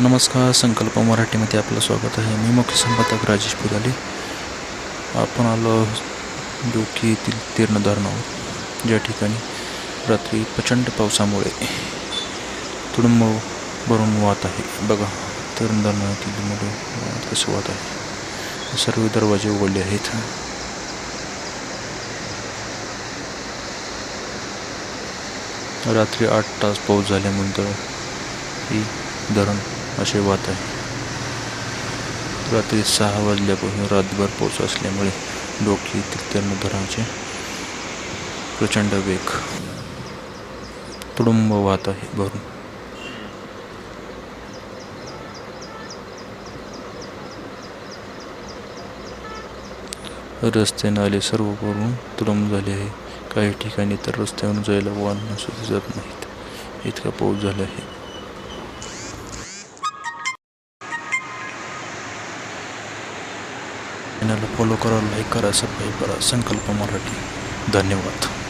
नमस्कार संकल्प मराठीमध्ये आपलं स्वागत आहे. मी मुख्य संपादक राजेश पुराले आपण आलो डोकी येथील तीर्ण धरणावर ज्या ठिकाणी रात्री प्रचंड पावसामुळे तुडुंब भरून वाहत आहे. बघा तीर्ण धरणातील मुले कसं वाहत आहे. सर्व दरवाजे उघडले आहेत. रात्री आठ तास पाऊस झाल्यानंतर ही धरण असे वात आहे. रात्री सहा वाजल्यापासून रातभर पाऊस असल्यामुळे डोकी तीर्ण धरणाचे प्रचंड वेग. तुडुंब वाहत आहे भरून. रस्ते नाले सर्व भरून तुडुंब झाले आहे. काही ठिकाणी तर रस्त्यावरून जायला वाहन सुद्धा जात नाहीत. इतका पाऊस झाला आहे. चॅनलला फॉलो करा लाईक करा सबस्क्राईब करा. संकल्प मराठी. धन्यवाद.